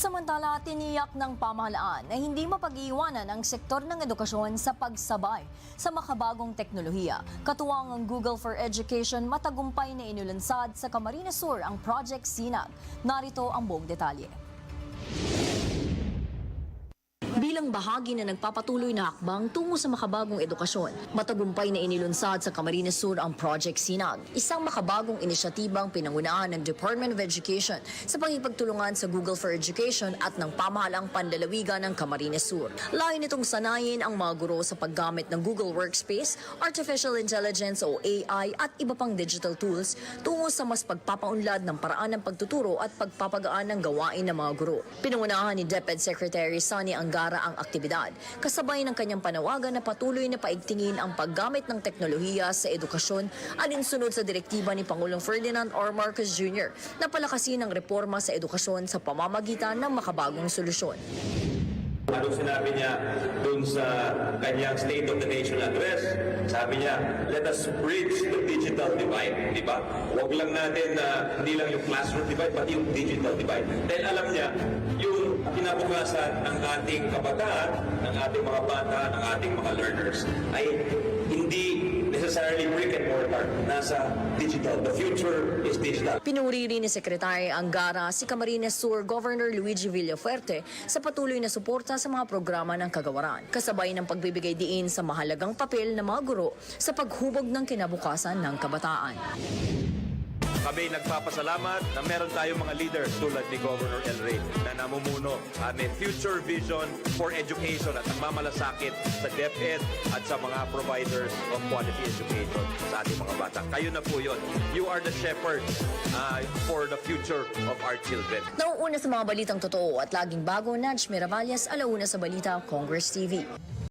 Samantala, tiniyak ng pamahalaan na hindi mapag-iiwanan ang sektor ng edukasyon sa pagsabay sa makabagong teknolohiya. Katuwang ang Google for Education, matagumpay na inulansad sa Camarines Sur ang Project Sinag. Narito ang buong detalye. Bilang bahagi na nagpapatuloy na hakbang tungo sa makabagong edukasyon, matagumpay na inilunsad sa Camarines Sur ang Project Sinag, isang makabagong inisyatibang pinangunaan ng Department of Education sa pagipagtulungan sa Google for Education at ng pamahalang pandalawigan ng Camarines Sur. Layo nitong sanayin ang mga guro sa paggamit ng Google Workspace, Artificial Intelligence o AI at iba pang digital tools tungo sa mas pagpapaunlad ng paraan ng pagtuturo at pagpapagaan ng gawain ng mga guro. Pinangunahan ni DepEd Secretary Sonny Angara ang aktibidad, kasabay ng kanyang panawagan na patuloy na paigtingin ang paggamit ng teknolohiya sa edukasyon alinsunod sa direktiba ni Pangulong Ferdinand R. Marcos Jr. na palakasin ang reforma sa edukasyon sa pamamagitan ng makabagong solusyon. Anong sinabi niya dun sa kanyang State of the Nation address? Sabi niya, let us bridge the digital divide. Di ba? Huwag lang natin na hindi lang yung classroom divide, pati yung digital divide. Dahil alam niya, yung kinabukasan ng ating kabataan, ng ating mga bata, ng ating mga learners, ay hindi necessarily brick and mortar. Nasa digital. The future is digital. Pinuri rin ni Sekretary Angara si Camarines Sur Governor Luigi Villafuerte sa patuloy na suporta sa mga programa ng kagawaran, kasabay ng pagbibigay diin sa mahalagang papel ng mga guro sa paghubog ng kinabukasan ng kabataan. Kami nagpapasalamat na meron tayong mga leaders tulad ni Governor El Rey na namumuno uh, may future vision for education at nagmamalasakit sa DepEd at sa mga providers of quality education sa ating mga bata. Kayo na po yun. You are the shepherds uh, for the future of our children. Nauuna sa mga balitang totoo at laging bago, Nudge Miravalles, alauna sa balita, Congress TV.